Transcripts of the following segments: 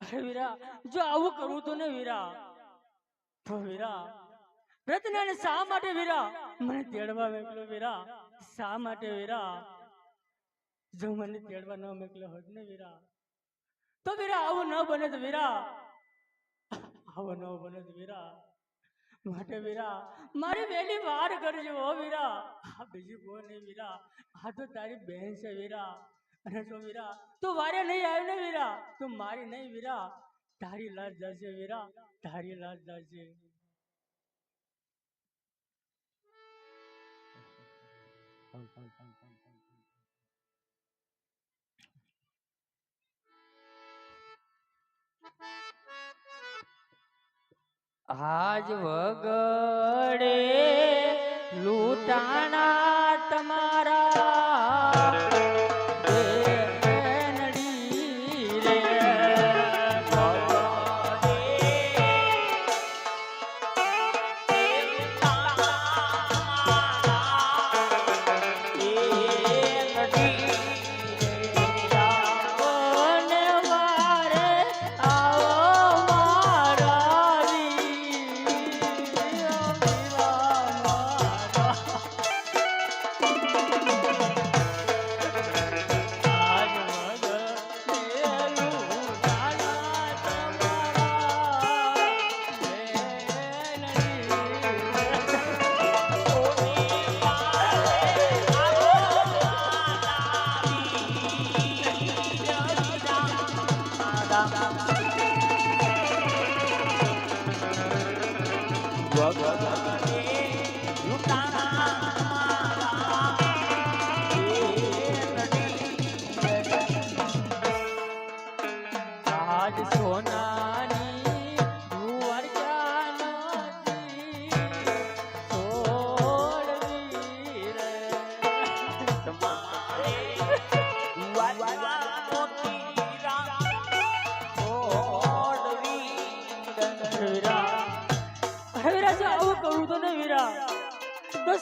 અરે વીરા જો આવું કરું તો ને વીરા. તો વીરા. રત્નાને શા માટે વીરા? મને તેડવા મેકલો વીરા. શા માટે વીરા? જો મને તેડવા ન મેકલો હોત ને વીરા. તો વીરા આવું ન બને તો વીરા. આવું ન બને તો વીરા. માટે વીરા. મારી વેલી વાર કરજો વીરા. આ બીજી કોઈ નહીં વીરા. આ તો તારી બહેન છે વીરા. અને જો વીરા. તું વારે નહીં આવ્યો ને વીરા. તું મારી નહીં વીરા. તારી લાજ જશે વીરા. તારી લાજ જશે આજ વગડે લૂંટાણા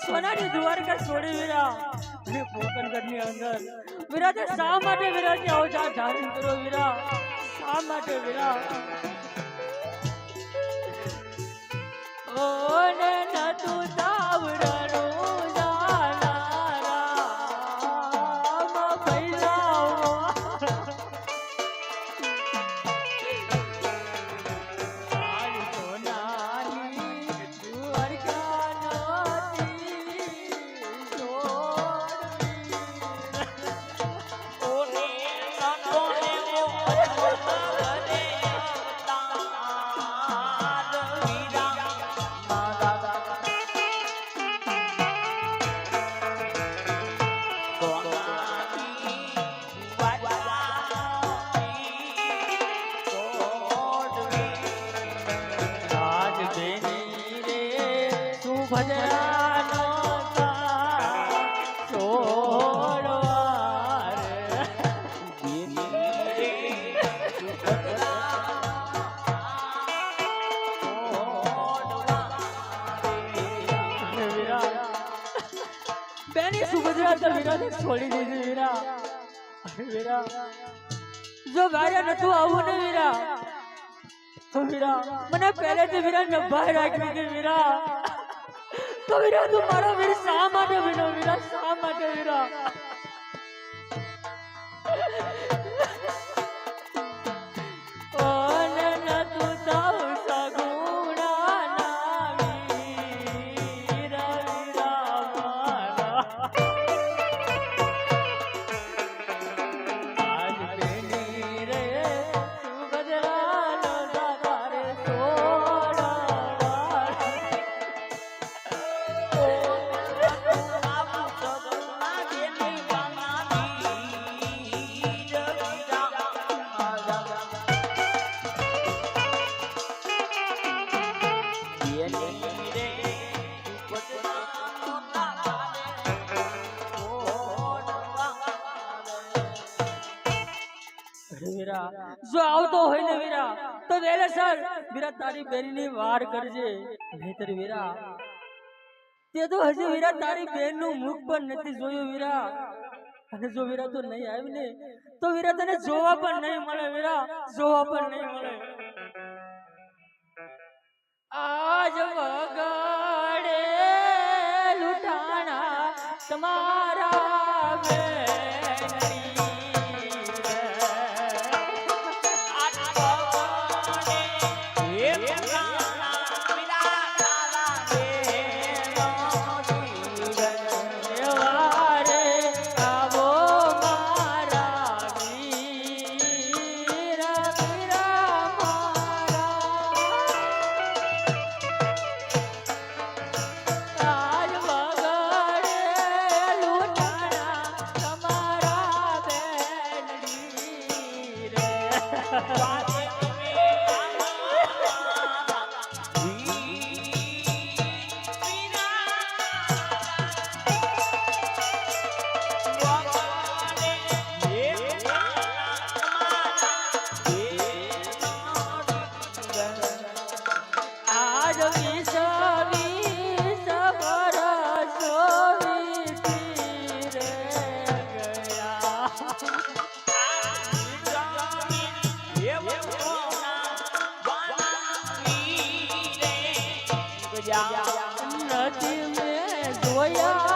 સોનાની દ્વારકા છોડી વીરા અને પોકરગઢની અંદર વીરા તે શા માટે વીરા આવો જા ધારણ વીરા શા માટે વીરા ને નતું તાવડનું Oh, તો વીરા, મને પહેલેથી વીરા નભાઈ રાખી કે વીરા, તો વીરા, તું મારો વીર શા માટે વીરો વીરા, શા માટે વીરા? જો આવતો હોય ને વીરા, તો વેલે સર, વીરા તારી બેનની વાર કરજે. નહીતર વીરા, તે તો હજી વીરા તારી બેનનું મુખ પણ નથી જોયું વીરા. અને જો વીરા તો નહીં આવી ને, તો વીરા તને જોવા પણ નહીં મળે વીરા, જોવા પણ નહીં મળે. આ જવગ નથી મેં જોયા.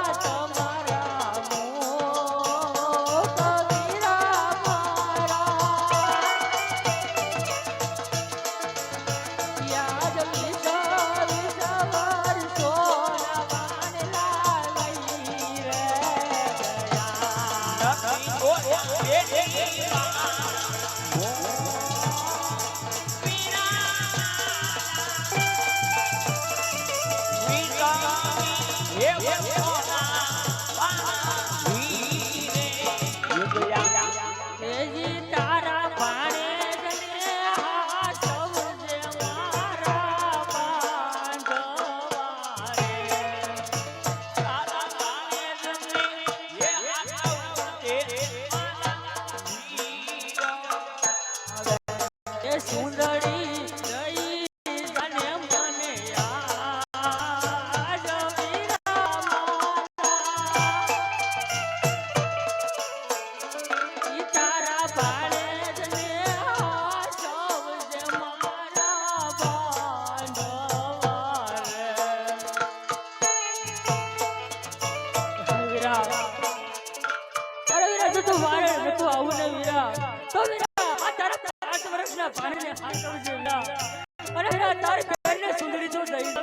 તારી પહેરને સુંદરી જો નહીં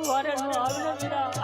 વરણ આવનો વિરા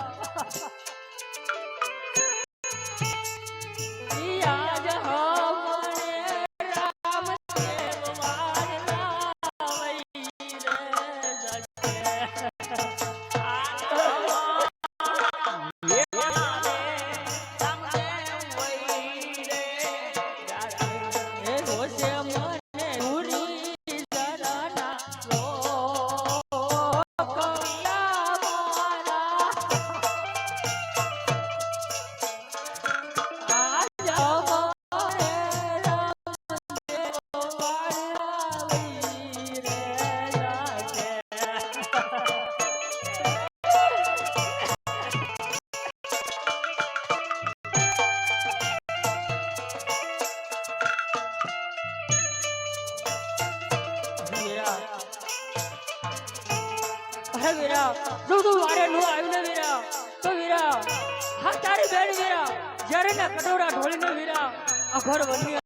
અઘર બન્યો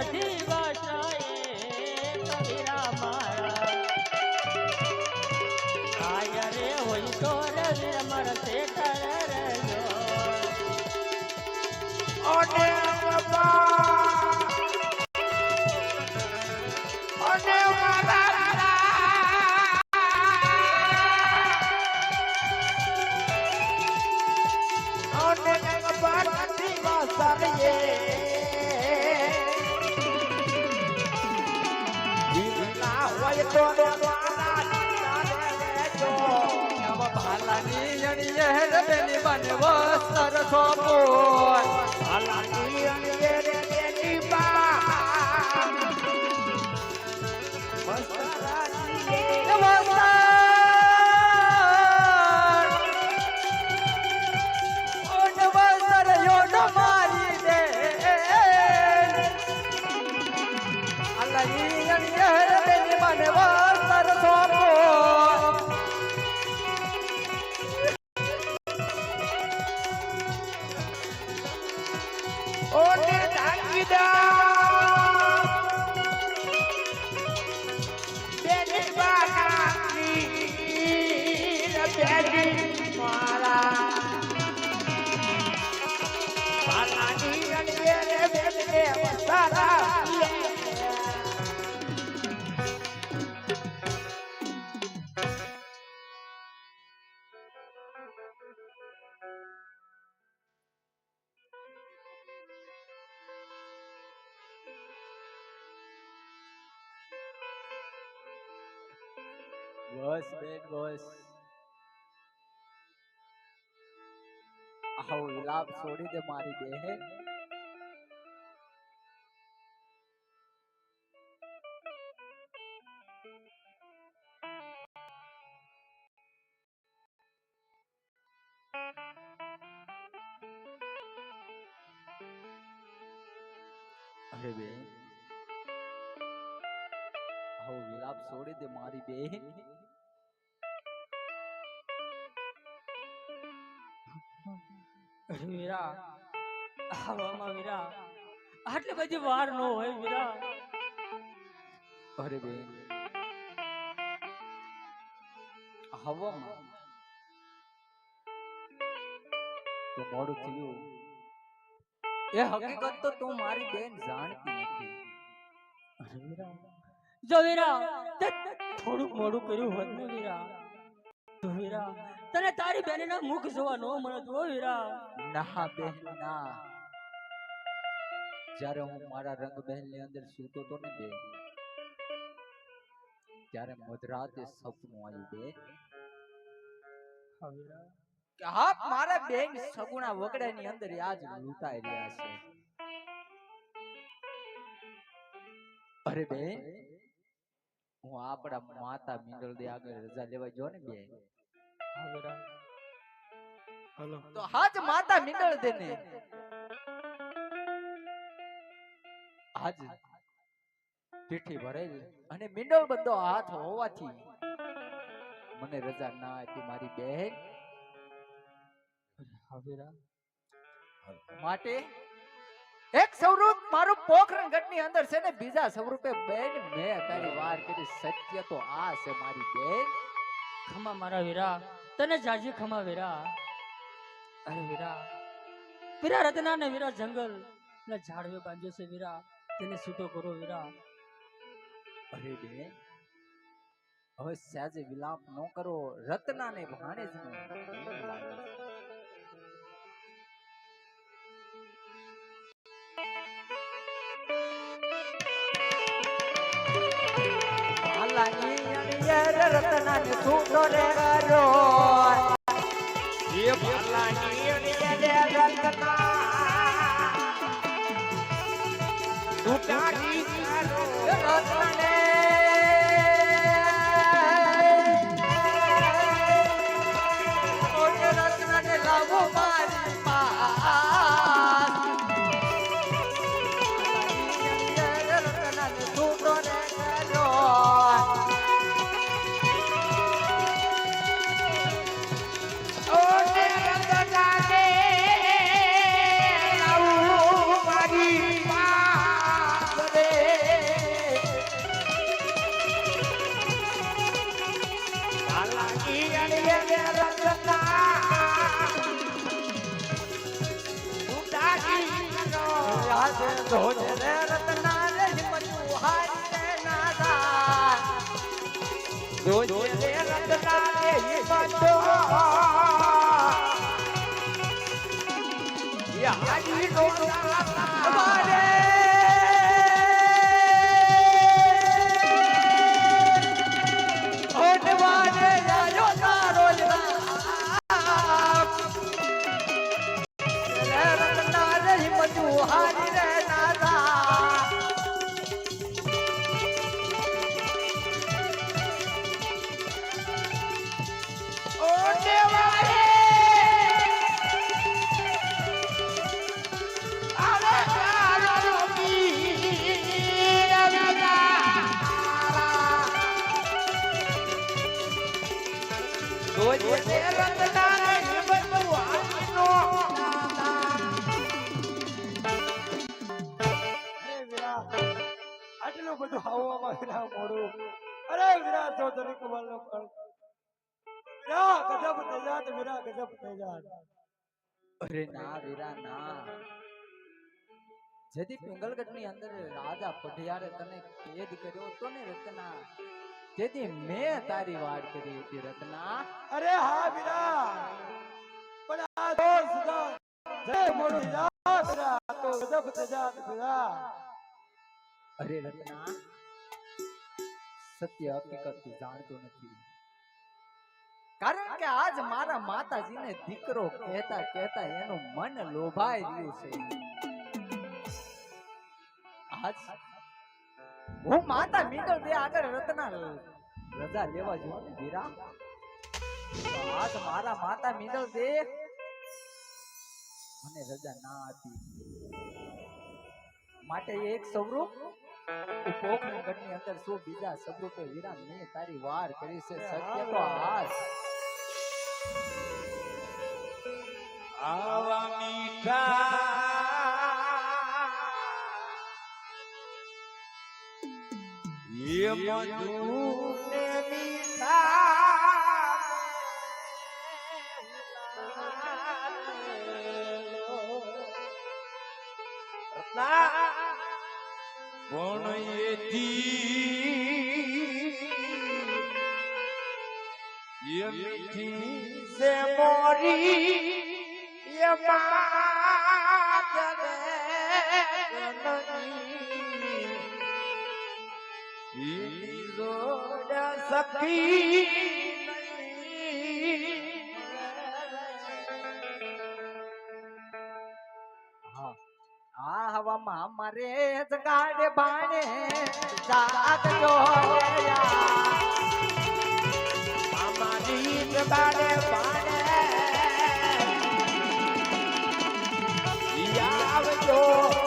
નથી વાસાએ મારા આ યારે હોય તો રે વીર મારા શેઠ રે બસ બેન બસ આવો વિલાપ છોડી દે મારી બેન વીરા આવામાં વીરા આટલી બધી વાર ન હોય વીરા અરે બેન હવામાં તો મોડું થયું. એ હકીકત તો તું મારી બેન જાણતી નથી. જો વીરા થોડું મોડું કર્યું હોત ને વીરા વીરા તને તારી બેનના મુખ જોવા ન મળત હો વીરા ના બેન, ના. જ્યારે હું મારા રંગ મહેલની અંદર સૂતો તો ને બે ત્યારે મધરાતે સપનું આવ્યું બે કે મારા બેન સગુણા વગડા ની અંદર આજ લૂંટાઈ રહ્યા છે. અરે બેન, હું આપણા માતા મિંડળ દે આગળ રજા લેવા જો ને બેન. હલો. તો હાજ માતા મિંડળ દેને આજ પીઠી ભરેલ અને મિંડળ બંધો હાથ હોવાથી મને રજા ના આપી મારી બહેન માટે એક સ્વરૂપ મારું પોખરણ ગઢની અંદર છે ને બીજા સ્વરૂપે બેન મેં તારી વાર કરી સત્ય તો આ છે મારી બેન. ખમા મારા વીરા. તને જાજી ખમા વીરા? અરે વીરા. વીરા રતના ને વીરા જંગલ. ને ઝાડવે બાંધ્યો છે વીરા. તેને છૂટો કરો વીરા. અરે બેન હવે સાજે વિલાપ ન કરો. રત્ના ને ભાણે જ લાગે. રત્નાની સૂતો રે કરો એ ભાલાની અણિયરે રત્ના તૂટાડી ચાલો. ગજબ થઈ જાય અરે ના વીરા ના જેથી પિંગલગઢની અંદર રાજા પઢિયારે તને કેદ કર્યો તો ને રત્ના તેથી મેં તારી વાત કરી હતી રત્ના અરે હા વીરા પણ આ તો સુધા જય મોડું જા તો ગજબ થઈ જાત વીરા અરે રત્ના સત્ય હકીકત તું જાણતો નથી કારણ કે આજ મારા માતાજીને દીકરો કહેતા કહેતા એનું મન લોભાઈ ગયું છે. આજ હું માતા મીંગલ દે આગળ રત્ના રજા લેવા જવું ને વીરા આજ મારા માતા મીંગલ દે મને રજા ના આપી. માટે એક સ્વરૂપ ગઢની અંદર શું બીજા સ્વરૂપે વીરા મેં તારી વાર કરી છે. સત્ય તો આજ. આવા મીઠા. એ મધુ ને મીઠા. પણ એથી મોરી માતરે જનની ઈની જોડ સખી હા આ હવામાં અમારે જ ગાડે બાણે જાત જોયા અમારી જગાડે પાડે આવજો.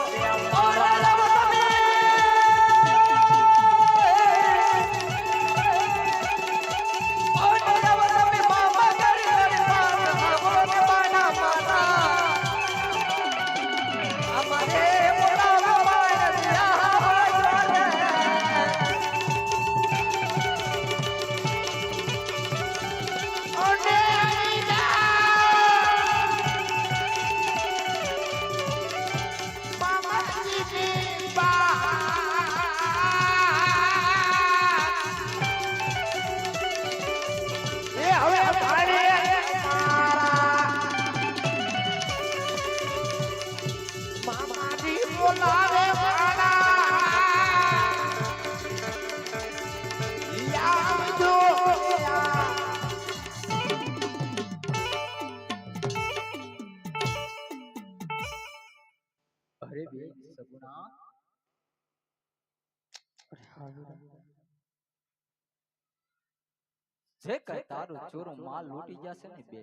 ચોરો માલ લૂટી જશે ને બે.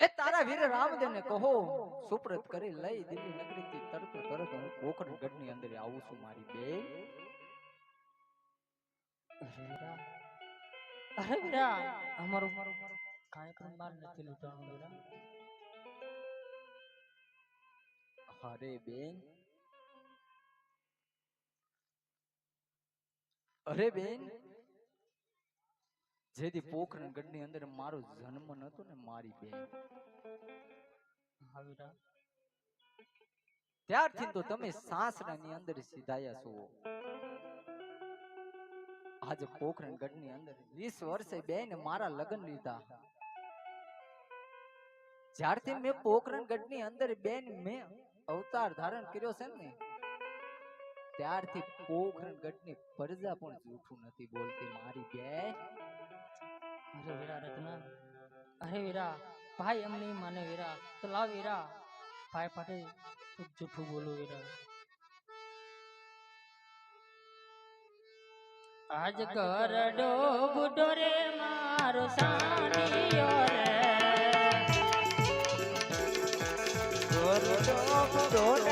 એ તારા વીર રામદેવ ને કહો સુપ્રત કરી લઈ દિલ્હી નગરી થી તરત તરત હું કોકણ ગઢની અંદર આવું છું મારી બે. અરે વીરા. અમારો કાર્યક્રમ માર નથી લૂંટવાનો વીરા. અરે બેન. અરે બેન. જેથી પોખરણ ગઢની અંદર મારો જન્મ નતો ને મારી બેન. ત્યારથી તો તમે સાસરા ની અંદર સીધાયા છો. આજે પોખરણ ગઢની અંદર વીસ વર્ષે બેન મારા લગ્ન લીધા. જ્યારથી મેં પોખરણ ગઢની અંદર બેન મેં અવતાર ધારણ કર્યો છે ને ત્યારથી પોખરણ ગઢની પ્રજા પણ જૂઠું નથી બોલતી મારી બેન. અરે વીરા રત્ન. અરે વીરા ભાઈ એમ નહીં માને વીરા. તો લાવ વીરા. ભાઈ પાસે જૂઠું બોલું વીરા. આજ કરડો બુડો રે મારો સાનિયો રે. અને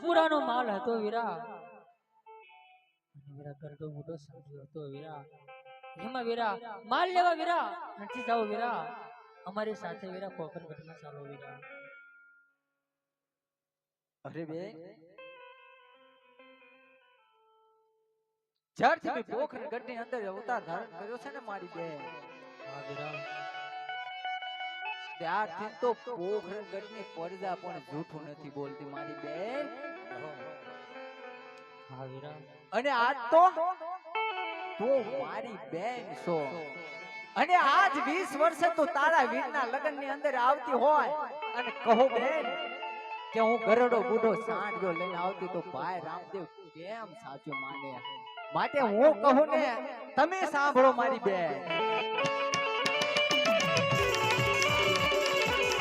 જૂના પુરાનો માલ હતો વીરા. વીરા કરડો મોટો સાંભળ્યો હતો વીરા. એમાં વીરા માલ લેવા વીરા. નથી જાઓ વીરા. અમારી સાથે વીરા કોકર ઘટના ચાલો વીરા. અરે બે. જ્યારથી મેં પોખરણ ગઢ અંદર અવતાર ધારણ કર્યો છે ને મારી બે હા વીરા. ત્યારથી તો પોખરગઢની પ્રજા પણ જૂઠું નથી બોલતી મારી બેન. અને આ તો તું મારી બેન છો. અને આજ 20 વર્ષે તો તારા વીરના લગ્નની અંદર આવતી હોય અને કહો બેન કે હું ગરડો બુઢો સાંઢો લઈને આવતી તો ભાઈ રામદેવ કેમ સાચું માને? માટે હું કહું ને, તમે સાંભળો મારી બેન.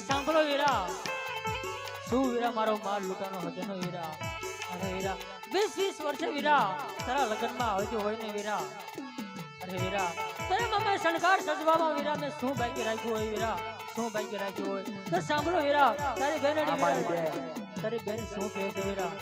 સાંભળો વીરા શું વીરા મારો માલ લૂંટાનો હતો વીરા અરે વીરા વીસ વીસ વર્ષે વીરા તારા લગ્નમાં આવતી હોય ને વીરા અરે વીરા તારે મામા શણગાર સજવામાં વીરા મેં શું બાકી રાખ્યું હોય વીરા શું બાકી રાખ્યું હોય? તો સાંભળો વીરા તારી બેન. તારી બેન શું કહે છે વીરા